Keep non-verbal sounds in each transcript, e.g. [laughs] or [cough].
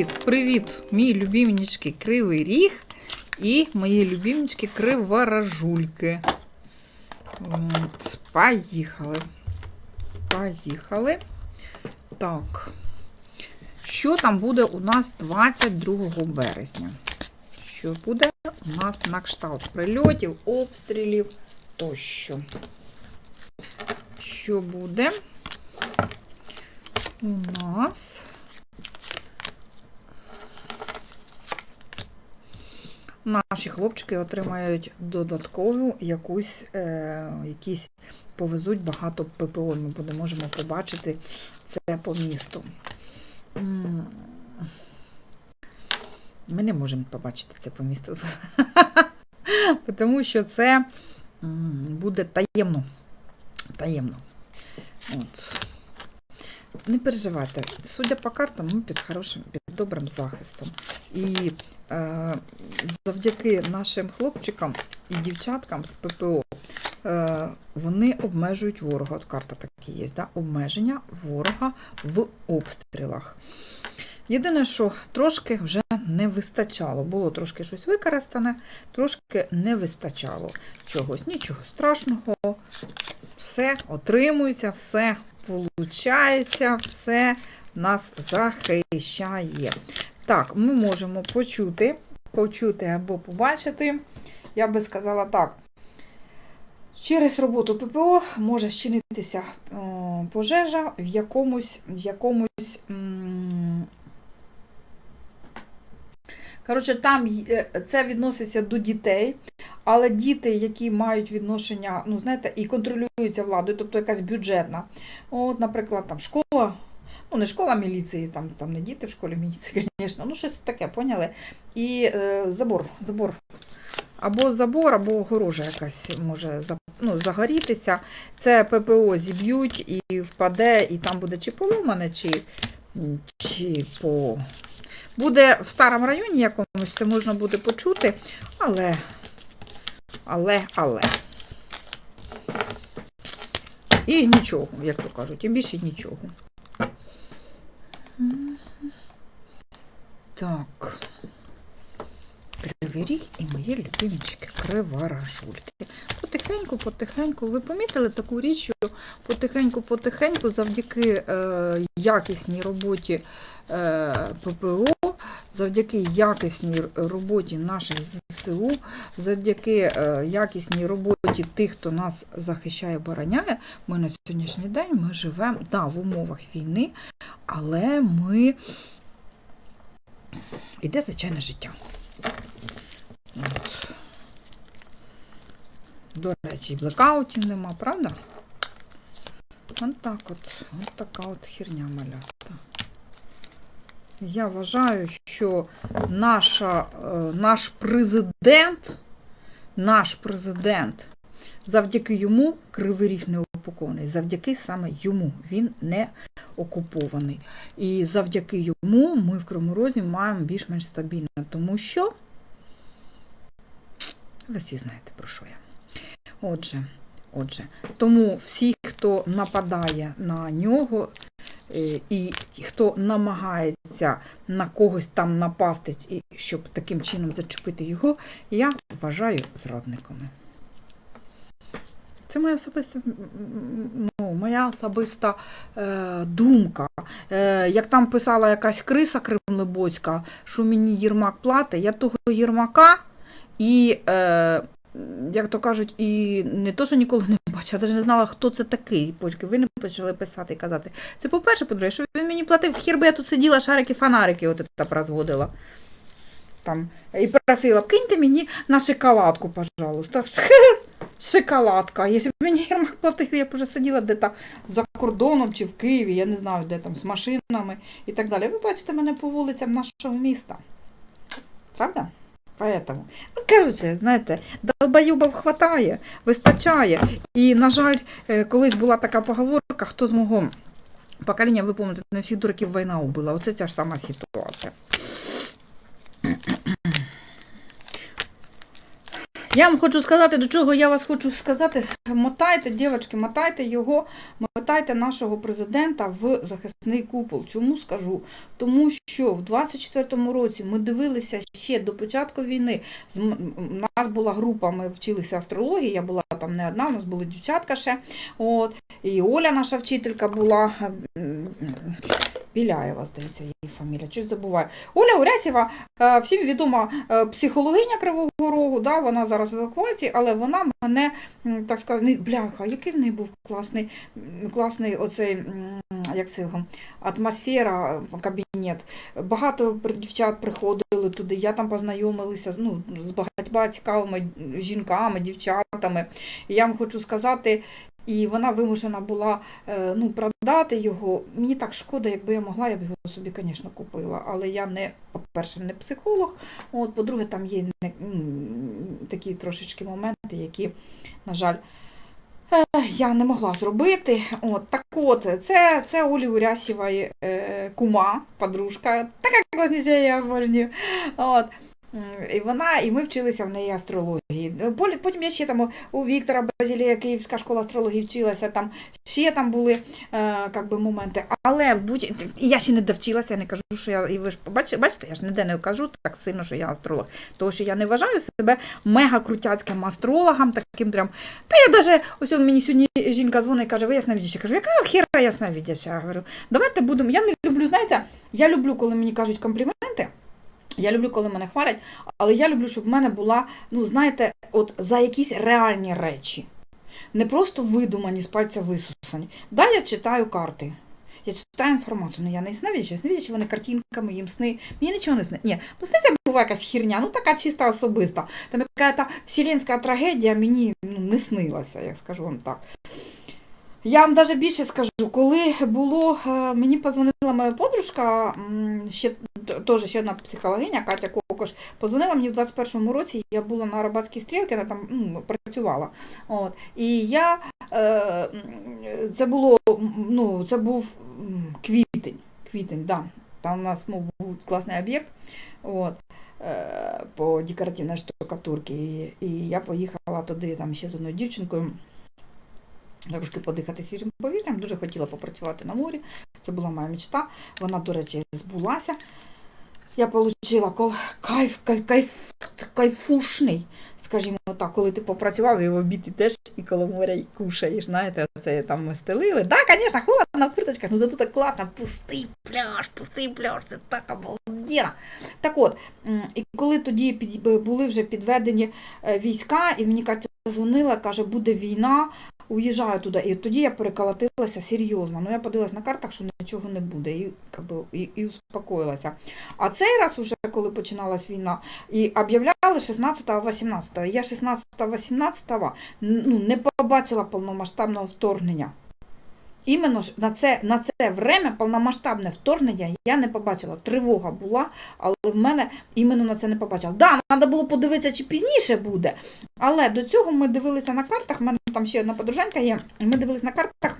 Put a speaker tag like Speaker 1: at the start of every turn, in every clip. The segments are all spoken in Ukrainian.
Speaker 1: Привіт-привіт, мій любимнички Кривий Ріг і мої любимнички Криворожульки. От, поїхали. Поїхали. Так. Що там буде у нас 22 березня? Що буде у нас на кшталт прильотів, обстрілів тощо? Що буде у нас? Наші хлопчики отримають додаткову якусь, е, якісь повезуть багато ППО. Ми буде, можемо побачити це по місту. Ми не можемо побачити це по місту. [laughs] Тому що це буде таємно. Таємно. От. Не переживайте. Судя по картам, ми під хорошим, добрим захистом. І е, завдяки нашим хлопчикам і дівчаткам з ППО е, вони обмежують ворога. От карта така є, да? обмеження ворога в обстрілах. Єдине, що трошки вже не вистачало. Було трошки щось використане, трошки не вистачало чогось. Нічого страшного. Все отримується, все получається, все нас захищає. Так, ми можемо почути, почути або побачити. Я би сказала так. Через роботу ППО може зчинитися о, пожежа в якомусь, в якомусь Коротше, там е, це відноситься до дітей, але діти, які мають відношення, ну, знаєте, і контролюються владою, тобто якась бюджетна. От, наприклад, там школа, ну не школа міліції, там, там не діти в школі міліції, [laughs] звісно, ну щось таке, поняли? І е, забор, забор. Або забор, або огорожа якась може ну, загорітися. Це ППО зіб'ють і впаде, і там буде чи поломане, чи, чи по. Буде в старому районі якомусь, це можна буде почути, але, але, але. І нічого, як то кажуть, і більше нічого. Так. Кривий і мої любимчики криворожульки. Потихеньку, потихеньку. Ви помітили таку річ, що потихеньку, потихеньку, завдяки е, якісній роботі е, ППО, завдяки якісній роботі наших ЗСУ, завдяки е, якісній роботі тих, хто нас захищає, обороняє, ми на сьогоднішній день ми живемо да, в умовах війни, але ми іде звичайне життя. До речі, блекаутів нема, правда? От так от, от така от херня малята. Я вважаю, що наша, е, наш президент, наш президент, завдяки йому Кривий Ріг не окупований. Завдяки саме йому він не окупований. І завдяки йому ми в Кривому Розі маємо більш-менш стабільно, тому що ви всі знаєте, про що я. Отже, отже, тому всі, хто нападає на нього, е, і ті, хто намагається на когось там напасти, щоб таким чином зачепити його, я вважаю зрадниками. Це моя особиста, ну, моя особиста е, думка. Е, як там писала якась криса кремлебоцька, що мені Єрмак платить, я того Єрмака і, е, як то кажуть, і не то, що ніколи не бачила, я навіть не знала, хто це такий. Поки ви не почали писати і казати. Це по-перше, по-друге, що він мені платив, хір би я тут сиділа, шарики, фонарики от це розводила. Там, і просила, киньте мені на шоколадку, пожалуйста. [laughs] Шоколадка. Якщо б мені Єрмак платив, я б вже сиділа де-то за кордоном чи в Києві, я не знаю, де там, з машинами і так далі. Ви бачите мене по вулицям нашого міста. Правда? Поэтому. Ну, коротше, знаєте, долбоюбов хватає, вистачає. І, на жаль, е, колись була така поговорка, хто з мого покоління, ви пам'ятаєте, не всіх дураків війна убила. Оце ця ж сама ситуація. Я вам хочу сказати, до чого я вас хочу сказати. Мотайте, дівчатки, мотайте його, мотайте нашого президента в захисний купол. Чому скажу? Тому що в 24-му році ми дивилися ще до початку війни. У нас була група, ми вчилися астрології, я була там не одна, у нас були дівчатка ще. От, і Оля, наша вчителька, була. Біляєва, здається, її фамілія, щось забуваю. Оля Урясєва, е, всім відома е, психологиня Кривого Рогу, да, вона зараз в евакуації, але вона мене, так сказати, не- бляха, який в неї був класний, класний оцей, як це його, атмосфера, кабінет. Багато дівчат приходили туди, я там познайомилася ну, з багатьма цікавими жінками, дівчатами. І я вам хочу сказати, і вона вимушена була е, ну, продати його. Мені так шкода, якби я могла, я б його собі, звісно, купила. Але я не, по-перше, не психолог. От, по-друге, там є не, такі трошечки моменти, які, на жаль, я не могла зробити. От, так от, це, це Олі Урясівої е, кума, подружка. Така класніша, я обожнюю. От. І вона, і ми вчилися в неї астрології. Потім я ще там у- Віктора Базілія, Київська школа астрології вчилася, там ще там були е, как би, моменти. Але будь... я ще не довчилася, я не кажу, що я. І ви ж бачите, я ж ніде не кажу так сильно, що я астролог. Тому що я не вважаю себе мега крутяцьким астрологом, таким прям. Та я даже, ось мені сьогодні жінка дзвонить і каже, ви ясновидяща. Я кажу, яка хера ясновидяща? Я говорю, давайте будемо. Я не люблю, знаєте, я люблю, коли мені кажуть компліменти. Я люблю, коли мене хвалять, але я люблю, щоб в мене була, ну знаєте, от за якісь реальні речі. Не просто видумані з пальця висусані. Да, я читаю карти. Я читаю інформацію, ну я не ясновидяща. Ясновидящі вони картинками, їм сни. Мені нічого не сниться. Ні, ну сниться буває якась херня, ну така чиста особиста. Там яка вселенська трагедія мені ну, не снилася, я скажу вам так. Я вам навіть більше скажу, коли було, е, мені позвонила моя подружка, ще теж ще одна психологиня, Катя Кокош, позвонила мені в 21-му році, я була на Арабатській стрілці, вона там ну, працювала. От. І я, е, це було, ну, це був квітень, квітень, да. Там у нас мов, був класний об'єкт. От. е, По декоративній штукатурці. І, і я поїхала туди там ще з одною дівчинкою трошки подихати свіжим повітрям. Дуже хотіла попрацювати на морі. Це була моя мечта. Вона, до речі, збулася. Я отримала кайф, кайф, кайф, кайфушний, скажімо так, коли ти попрацював і в обід ідеш і коло моря і кушаєш. Знаєте, це там ми стелили. Так, да, звісно, холодно в курточках, ну зато так класно. Пустий пляж, пустий пляж, це так обалденно. Так от, і коли тоді були вже підведені е, війська, і мені Катя дзвонила, каже, буде війна, уїжджаю туди. І тоді я переколотилася серйозно. Ну я подивилась на картах, що нічого не буде, і, как би, і, і успокоїлася. А цей раз, уже, коли починалась війна, і об'являли 16-18. Я 16-18 ну, не побачила повномасштабного вторгнення. Іменно ж на це, на це время повномасштабне вторгнення я не побачила. Тривога була, але в мене іменно на це не побачила. Да, треба було подивитися, чи пізніше буде. Але до цього ми дивилися на картах. У мене там ще одна подруженька є. Ми дивилися на картах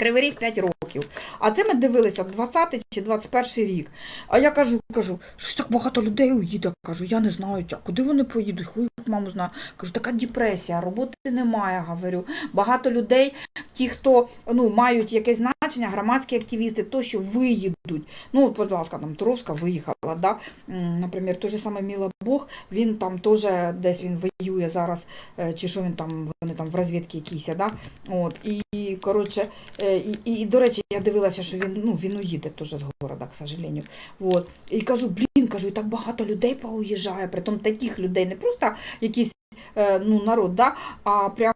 Speaker 1: Кривий рік 5 років. А це ми дивилися 20 чи 21 рік. А я кажу, кажу, щось так багато людей уїде. Кажу, я не знаю, а куди вони поїдуть, хуй їх маму знає. Кажу, така депресія, роботи немає, говорю. Багато людей, ті, хто ну, мають якесь значення, громадські активісти, то, що виїдуть. Ну, от, будь ласка, там Туровська виїхала, да? Наприклад, той же самий Міла Бог, він там теж десь він воює зараз, е, чи що він там, вони там в розвідці якісь, да? От, і, коротше, Е, І, і, до речі, я дивилася, що він, ну, він уїде теж з города, к сожалению. Вот. І кажу, блін, кажу, і так багато людей поуїжджає, притом таких людей, не просто якісь ну, народ, да, а прям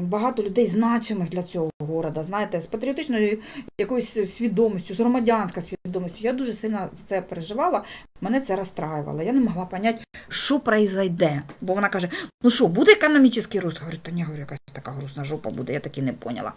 Speaker 1: багато людей значимих для цього города, знаєте, з патріотичною якоюсь свідомістю, з громадянською свідомістю. Я дуже сильно це переживала, мене це розстраювало. Я не могла поняти, що произойде. Бо вона каже, ну що, буде економічний рост? Я говорю, та ні, говорю, якась така грустна жопа буде, я таки не поняла.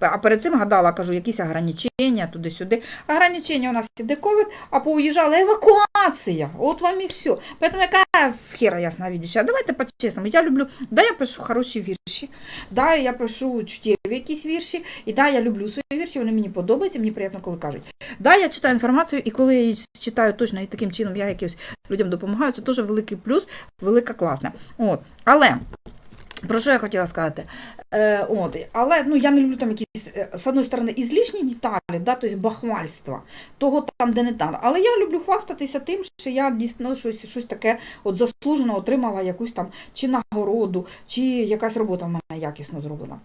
Speaker 1: А перед цим гадала, кажу, якісь ограничення туди-сюди. Ограничення у нас іде ковід, а поуїжджала евакуація. От вам і все. Поэтому яка хера ясна видіща. Давайте по-чесному. Я люблю. Да, я пишу хороші вірші, да, я пишу чуттєві якісь вірші, і да, я люблю свої вірші, вони мені подобаються, мені приємно, коли кажуть. Да, я читаю інформацію, і коли я її читаю точно і таким чином я якимось людям допомагаю, це теж великий плюс, велика класна. От. Але. Про що я хотіла сказати? Е, от, але ну, я не люблю там якісь, е, з одної сторони, ізлішні деталі, да, тобто бахвальства, того там, де не там. Але я люблю хвастатися тим, що я дійсно щось, щось таке от заслужено отримала якусь там чи нагороду, чи якась робота в мене якісно зроблена.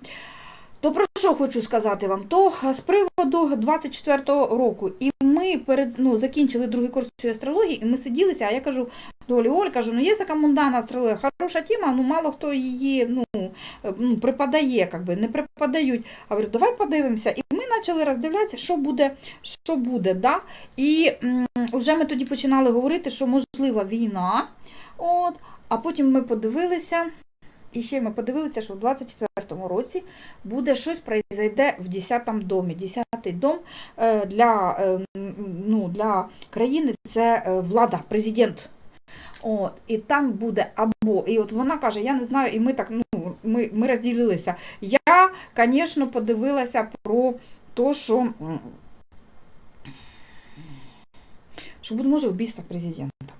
Speaker 1: То про що хочу сказати вам? То е, з приводу 24-го року, і ми перед ну, закінчили другий курс астрології, і ми сиділися, а я кажу до Олі, кажу, ну є така мундана астрологія, хороша тема, ну мало хто її ну, е, ну, припадає, как би, не припадають. А говорю, давай подивимося. І ми почали роздивлятися, що буде, що буде. Да? І вже ми тоді починали говорити, що можлива війна. От, а потім ми подивилися. І ще ми подивилися, що в 24-му році буде щось произойде в 10-му домі. 10-й дом е, для, е, ну, для країни це е, влада, президент. От, і там буде або. І от вона каже, я не знаю, і ми так, ну, ми, ми розділилися. Я, звісно, подивилася про те, що, що може, вбійство президента.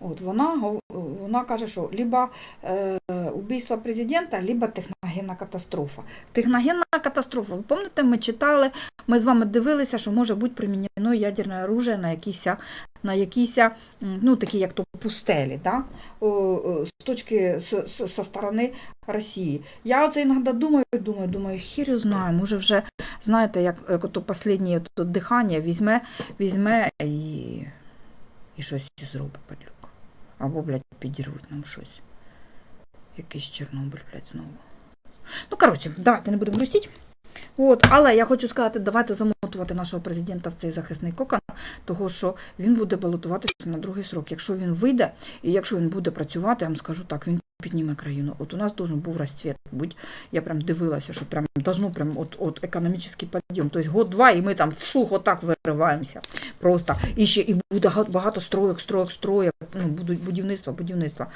Speaker 1: От, вона, вона каже, що либо е, убийство президента, либо техногенна катастрофа. Техногенна катастрофа. Ви пам'ятаєте, ми читали, ми з вами дивилися, що може бути примінено ядерне оружие на якісь, на якісь ну, такі як то пустелі, да? З точки з, з, со сторони Росії. Я оце іноді думаю, думаю, думаю, хір його знаю, може вже, знаєте, як, як ото останнє дихання візьме, візьме і, і щось зробить. Або, блядь, підірвуть нам щось. Якийсь Чорнобиль, блядь, знову. Ну, коротше, давайте не будемо грустити. От, але я хочу сказати, давайте замотувати нашого президента в цей захисний кокон, того що він буде балотуватися на другий срок. Якщо він вийде, і якщо він буде працювати, я вам скажу так, він підніме країну. От у нас должен був розцвіт бути. Я прям дивилася, що прям должно прям от, от економічний підйом. Тобто год-два, і ми там шух, отак вириваємося. Просто. І ще і буде багато строєк, строєк, строєк, ну, будівництва, будівництва.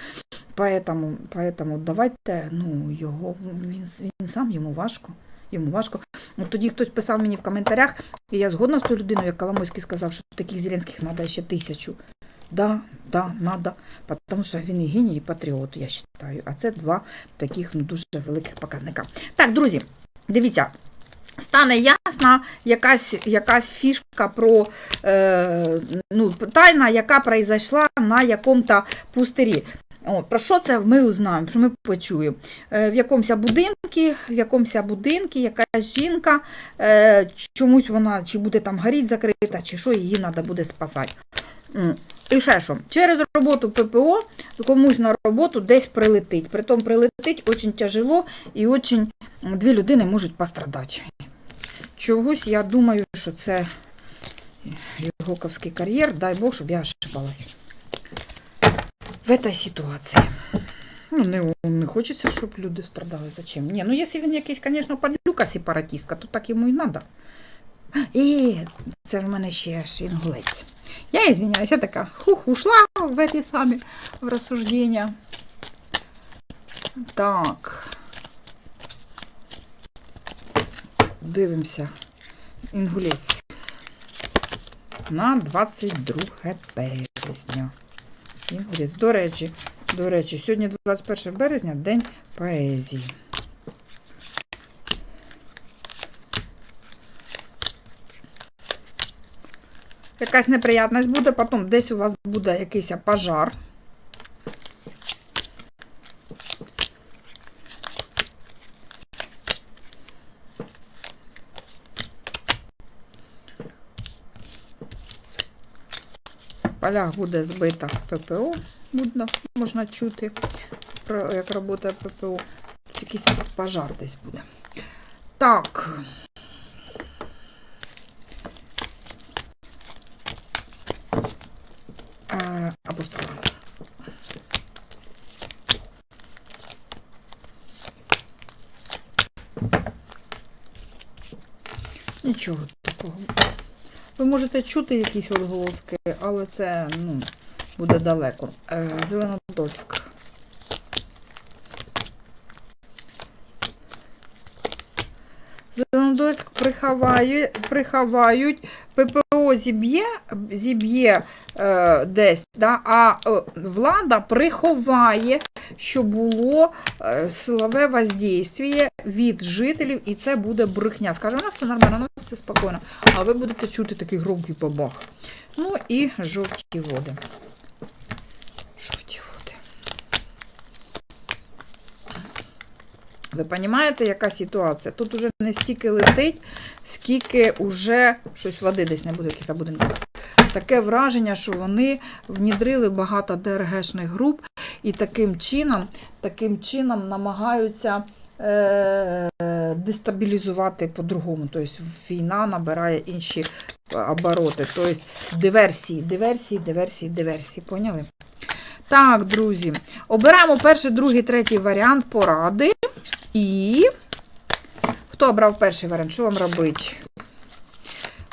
Speaker 1: Поэтому, поэтому давайте, ну, його, він, він сам йому важко. Йому важко. От тоді хтось писав мені в коментарях, і я згодна з тою людиною, як Коломойський сказав, що таких Зеленських треба ще тисячу. Да, да, надо, тому що він і геній, і патріот, я вважаю. А це два таких ну, дуже великих показника. Так, друзі, дивіться. Стане ясна якась, якась фішка про е, ну, тайна, яка произойшла на якому-то пустирі. О, про що це ми узнаємо, що ми почуємо. Е, в якомусь будинку, в якомусь будинку якась жінка, е, чомусь вона чи буде там горіть закрита, чи що, її треба буде спасати. І що, через роботу ППО комусь на роботу десь прилетить. Притом прилетить дуже тяжело і очень дві людини можуть пострадати. Чогось я думаю, що це Гоковський кар'єр, дай Бог, щоб я ошибалась. В этой ситуації. Ну, не, не хочеться, щоб люди страдали. Зачем? Ні, ну якщо він якийсь, звісно, падлюка сепаратістка, то так йому і треба. І це в мене ще ж інгулець. Я извиняюсь, я така хух, ушла в эти самі в розсуждення. Так. Дивимося. Інгулець. На 22 березня. Інгулець. До речі, до речі, сьогодні 21 березня, день поезії. Якась неприятність буде, потім десь у вас буде якийсь пожар. Полях буде збита ППО, будно, можна чути, як працює ППО. Якийсь пожар десь буде. Так. Е, апостроф. Нічого такого. Ви можете чути якісь відголоски, але це ну, буде далеко. Е, Зеленодольськ. Зеленодольськ приховають, ППО зіб'є, зіб'є е, десь, да, а е, влада приховає, що було е, силове воздействие від жителів, і це буде брехня. Скаже, у нас все нормально, у нас все спокійно. А ви будете чути такий громкий бабах. Ну і жовті води. Жовті води. Ви розумієте, яка ситуація? Тут уже не стільки летить, скільки вже щось води десь не буде, який буде. Таке враження, що вони внідрили багато ДРГшних груп і таким чином, таким чином намагаються е- дестабілізувати по-другому. Тобто війна набирає інші обороти. Тобто диверсії, диверсії, диверсії, диверсії. Поняли? Так, друзі, обираємо перший, другий, третій варіант поради. І хто обрав перший варіант? Що вам робить?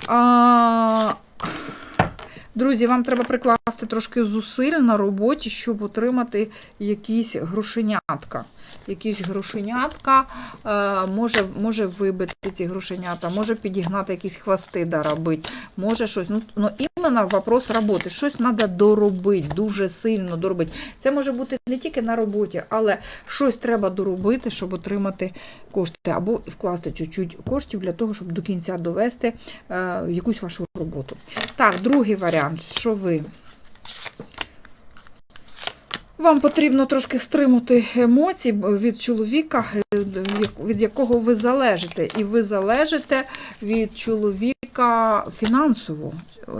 Speaker 1: А... Друзі, вам треба прикласти трошки зусиль на роботі, щоб отримати якісь грошенятка. Якісь грошенятка е, може може вибити ці грошенята, може підігнати якісь хвости доробити, може щось. Ну, ну іменно вопрос роботи. Щось треба доробити, дуже сильно доробити. Це може бути не тільки на роботі, але щось треба доробити, щоб отримати кошти, або вкласти чуть-чуть коштів для того, щоб до кінця довести е, якусь вашу роботу. Так, другий варіант, що ви? Вам потрібно трошки стримати емоції від чоловіка, від якого ви залежите. І ви залежите від чоловіка фінансово.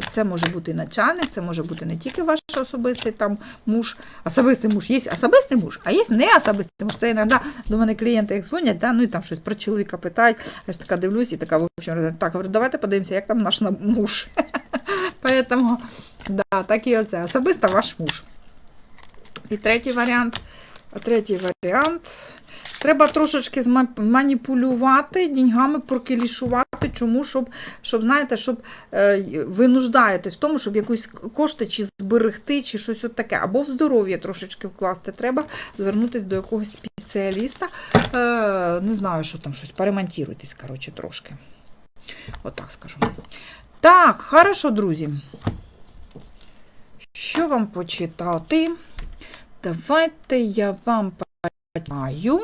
Speaker 1: Це може бути начальник, це може бути не тільки ваш особистий там муж, особистий муж, є особистий муж, а є не особистий муж. Це іноді до мене клієнти як дзвонять, да, ну і там щось про чоловіка питають. Я ж така дивлюсь і така, в общем, так, говорю, давайте подивимося, як там наш муж. [laughs] Поэтому, да, так і оце. Особисто ваш муж. І третій варіант. Третій варіант. Треба трошечки маніпулювати деньгами, прокелішувати. Чому? Щоб, щоб знаєте, щоб е, ви нуждаєтесь в тому, щоб якусь кошти чи зберегти, чи щось от таке. Або в здоров'я трошечки вкласти. Треба звернутися до якогось спеціаліста. Е, не знаю, що там щось. Поремонтуйтесь, коротше, трошки. Отак от скажу. Так, хорошо, друзі. Що вам почитати? Давайте я вам почитаю.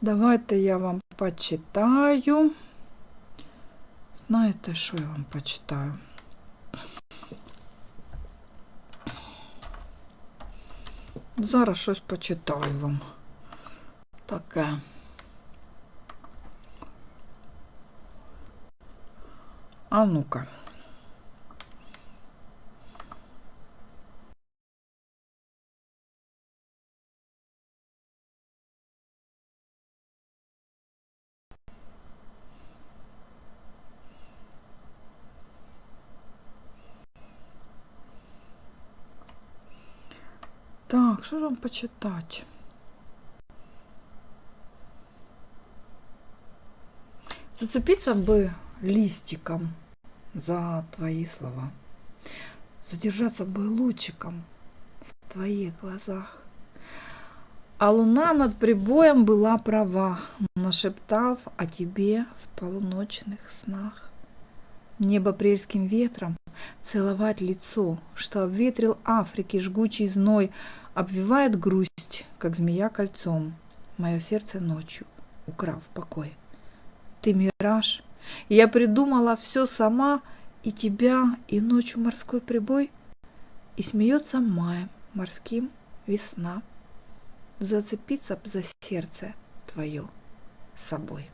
Speaker 1: Давайте я вам почитаю. Знаєте, що я вам почитаю? Зараз щось почитаю вам. Таке. А ну-ка. Так, що ж вам почитати? Зацепиться бы листиком за твои слова. Задержаться бы лучиком в твоих глазах. А луна над прибоем была права, нашептав о тебе в полуночных снах. Небо апрельским ветром целовать лицо, что обветрил Африки жгучий зной, обвивает грусть, как змея кольцом, мое сердце ночью, украв покой. Ты мираж, я придумала все сама, и тебя, и ночью морской прибой, и смеется маем морским весна. Зацепиться за серце твоє собою.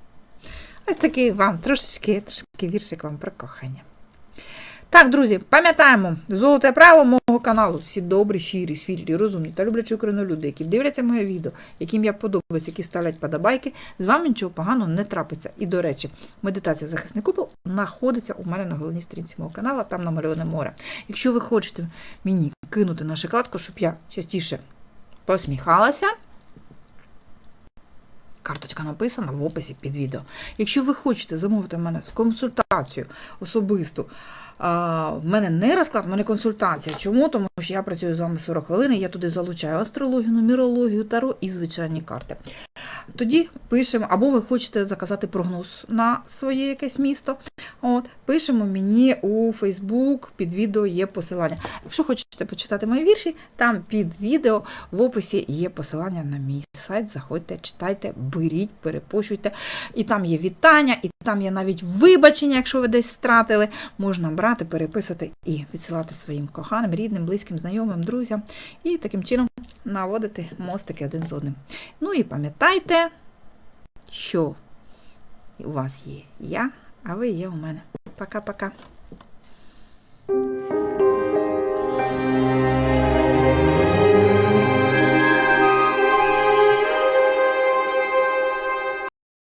Speaker 1: Ось такий вам трошечки, трошки віршик вам про кохання. Так, друзі, пам'ятаємо, золоте правило мого каналу. Всі добрі, щирі, світлі, розумні та люблячі Україну люди, які дивляться моє відео, яким я подобаюсь, які ставлять подобайки, з вами нічого поганого не трапиться. І, до речі, медитація захисний купол знаходиться у мене на головній сторінці мого каналу, там намальоване море. Якщо ви хочете мені кинути на шоколадку, щоб я частіше посміхалася. Карточка написана в описі під відео. Якщо ви хочете замовити мене консультацію особисту, в мене не розклад, в мене консультація. Чому? Тому що я працюю з вами 40 хвилин, і я туди залучаю астрологію, нумерологію, таро і звичайні карти. тоді пишемо, або ви хочете заказати прогноз на своє якесь місто. От, пишемо мені у Facebook, під відео є посилання. Якщо хочете почитати мої вірші, там під відео в описі є посилання на мій сайт. Заходьте, читайте, беріть, перепощуйте. І там є вітання, і там є навіть вибачення, якщо ви десь стратили. Можна брати, переписувати і відсилати своїм коханим, рідним, близьким, знайомим, друзям. І таким чином наводити мостики один з одним. Ну і пам'ятайте, що у вас є я, а ви є у мене. Пока-пока.